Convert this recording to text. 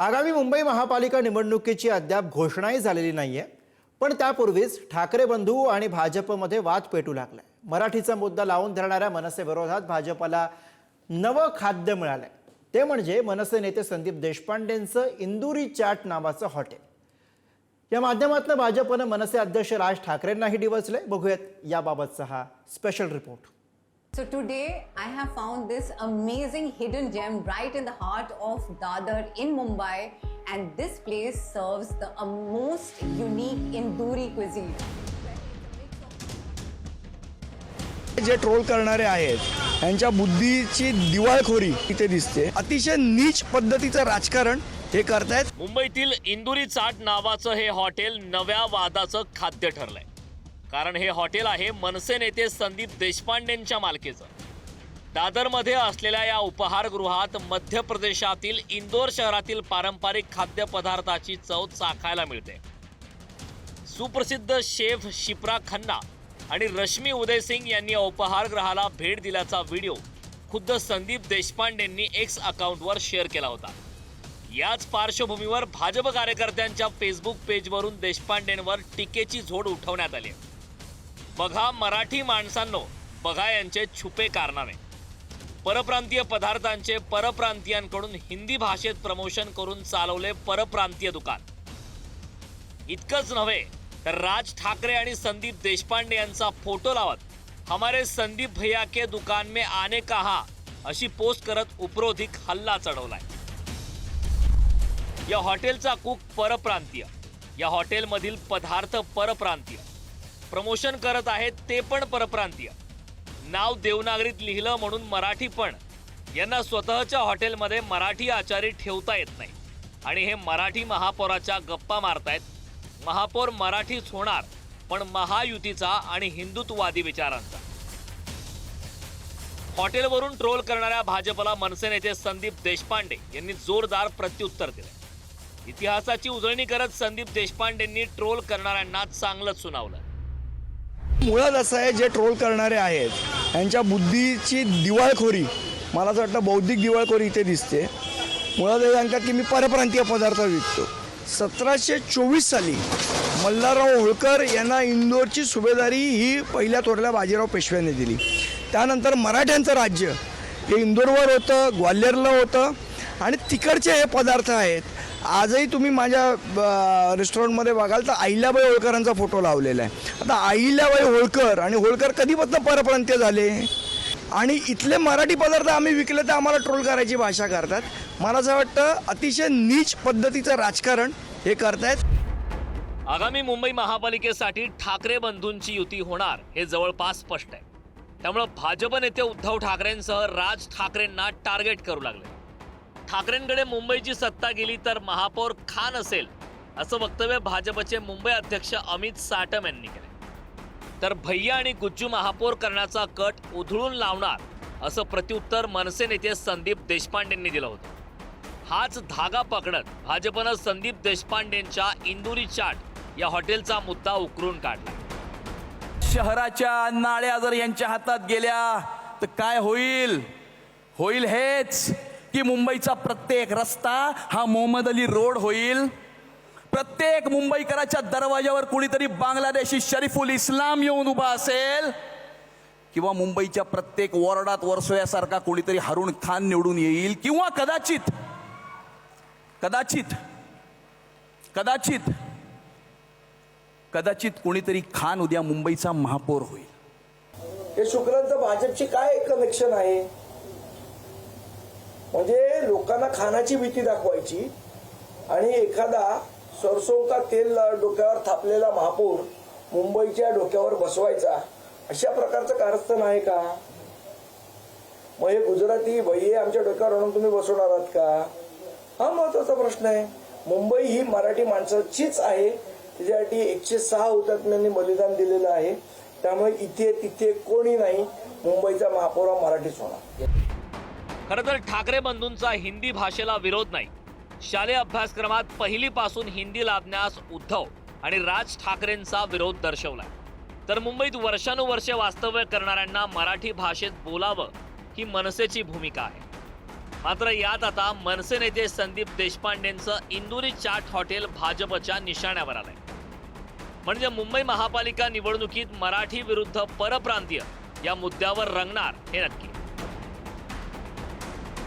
आगामी मुंबई महापालिका निवडणुकीची अद्याप घोषणाही झालेली नाही आहे पण त्यापूर्वीच ठाकरे बंधू आणि भाजपमध्ये वाद पेटू लागलाय. मराठीचा मुद्दा लावून धरणाऱ्या मनसे विरोधात भाजपला नवं खाद्य मिळालंय. ते म्हणजे मनसे नेते संदीप देशपांडेंचं इंदुरी चाट नावाचं हॉटेल. या माध्यमातून भाजपनं मनसे अध्यक्ष राज ठाकरेंनाही डिवचलंय. बघूयात याबाबतचा हा special report So today I have found this amazing hidden gem right in the heart of Dadar in Mumbai and this place serves the uh, most unique Induri cuisine. जे ट्रोल करणारे आहेत यांच्या बुद्धीची दिवाळखोरी इथे दिसते अतिशय नीच पद्धतीचं राजकारण हे करतायत मुंबईतील इंदुरी चाट नावाचं हे हॉटेल नव्या वादाचं खाद्य ठरलंय कारण हे हॉटेल आहे मनसे नेते संदीप देशपांडेंच्या मालकीचं. दादरमध्ये असलेल्या या उपहारगृहात मध्य प्रदेशातील इंदोर शहरातील पारंपरिक खाद्यपदार्थाची चव चाखायला मिळते. सुप्रसिद्ध शेफ शिप्रा खन्ना आणि रश्मी उदय सिंग यांनी उपहारगृहाला भेट दिल्याचा व्हिडिओ खुद्द संदीप देशपांडेंनी एक्स अकाउंटवर शेअर केला होता. याच पार्श्वभूमीवर भाजप कार्यकर्त्यांच्या फेसबुक पेजवरून देशपांडेंवर टीकेची झोड उठवण्यात आली बघा मराठी माणसांनो बघा यांचे छुपे कारनामे परप्रांतीय पदार्थांचे परप्रांतीयांकडून हिंदी भाषेत प्रमोशन करून चालवले परप्रांतीय दुकान. इतकंच नव्हे तर राज ठाकरे आणि संदीप देशपांडे यांचा फोटो लावत हमारे संदीप भैया के दुकान में आने कहा अशी पोस्ट करत उपरोधिक हल्ला चढवलाय. या हॉटेलचा कुक परप्रांतीय. या हॉटेलमधील पदार्थ परप्रांतीय. प्रमोशन करत आहेत ते पण परप्रांतीय. नाव देवनागरीत लिहिलं म्हणून मराठी पण. यांना स्वतःच्या हॉटेलमध्ये मराठी आचारी ठेवता येत नाही. आणि हे मराठी महापौराच्या गप्पा मारतायत. महापौर मराठीच होणार पण महायुतीचा आणि हिंदुत्ववादी विचारांचा. हॉटेलवरून ट्रोल करणाऱ्या भाजपला मनसे नेते संदीप देशपांडे यांनी जोरदार प्रत्युत्तर दिले. इतिहासाची उजळणी करत संदीप देशपांडेंनी ट्रोल करणाऱ्यांना चांगलंच सुनावलं. मुळात असं आहे जे ट्रोल करणारे आहेत यांच्या बुद्धीची दिवाळखोरी मला असं वाटतं बौद्धिक दिवाळखोरी इथे दिसते. मुळात हे सांगतात की मी परप्रांतीय पदार्थ विकतो. सतराशे चोवीस साली मल्हारराव होळकर यांना इंदोरची सुभेदारी ही पहिल्या तोरल्या बाजीराव पेशव्याने दिली. त्यानंतर मराठ्यांचं राज्य हे इंदोरवर होतं ग्वाल्हेरला होतं आणि तिकडचे हे पदार्थ आहेत आजही तुम्ही माझ्या ब- रेस्टॉरंटमध्ये बघाल तर अहिल्याबाई होळकरांचा फोटो लावलेला आहे. आता अहिल्याबाई होळकर आणि होळकर कधीपासून परप्रांतीय झाले? आणि इथले मराठी पदार्थ आम्ही विकले तर आम्हाला ट्रोल करायची भाषा करतात. मला असं वाटतं अतिशय नीच पद्धतीचं राजकारण हे करतायत. आगामी मुंबई महापालिकेसाठी ठाकरे बंधूंची युती होणार हे जवळपास स्पष्ट आहे. त्यामुळं भाजप नेते उद्धव ठाकरेंसह राज ठाकरेंना टार्गेट करू लागले. ठाकरेंकडे मुंबईची सत्ता गेली तर महापौर खान असेल असं वक्तव्य भाजपचे मुंबई अध्यक्ष अमित साटम यांनी केले तर भैया आणि गुज्जू महापौर करण्याचा कट उधळून लावणार असं प्रत्युत्तर मनसे नेते संदीप देशपांडेंनी दिलं होतं. हाच धागा पकडत भाजपनं संदीप देशपांडेंच्या इंदुरी चाट या हॉटेलचा मुद्दा उकरून काढला. शहराच्या नाळ्या जर यांच्या हातात गेल्या तर काय होईल? होईल हेच. की मुंबईचा प्रत्येक रस्ता हा मोहम्मद अली रोड होईल. प्रत्येक मुंबईकराच्या दरवाजावर कुणीतरी बांगलादेशी शरीफुल इस्लाम येऊन उभा असेल किंवा मुंबईच्या प्रत्येक वॉर्डात वर्सोयासारखा कोणीतरी हारून खान निवडून येईल किंवा कदाचित कदाचित कदाचित कदाचित कोणीतरी खान उद्या मुंबईचा महापौर होईल. हे शुक्रांचं भाजपची काय कनेक्शन आहे? म्हणजे लोकांना खानाची भीती दाखवायची आणि एखादा सरसों का तेल डोक्यावर थापलेला महापौर मुंबईच्या डोक्यावर बसवायचा अशा प्रकारचं कारस्थान आहे का? मग हे गुजराती भैये आमच्या डोक्यावर आणून तुम्ही बसवणार आहात का? हा महत्त्वाचा प्रश्न आहे. मुंबई ही मराठी माणसाचीच आहे. त्याच्यासाठी एकशे सहा हुतात्म्यांनी बलिदान दिलेलं आहे. त्यामुळे इथे तिथे कोणी नाही. मुंबईचा महापौर हा मराठीच होणार. खरं तर ठाकरे बंधूंचा हिंदी भाषेला विरोध नाही. शालेय अभ्यासक्रमात पहिलीपासून हिंदी लादण्यास उद्धव आणि राज ठाकरेंचा विरोध दर्शवलाय. तर मुंबईत वर्षानुवर्षे वास्तव्य करणाऱ्यांना मराठी भाषेत बोलावं ही मनसेची भूमिका आहे. मात्र यात आता मनसे नेते संदीप देशपांडेंचं इंदुरी चाट हॉटेल भाजपच्या निशाण्यावर आलंय. म्हणजे मुंबई महापालिका निवडणुकीत मराठी विरुद्ध परप्रांतीय या मुद्द्यावर रंगणार हे नक्की.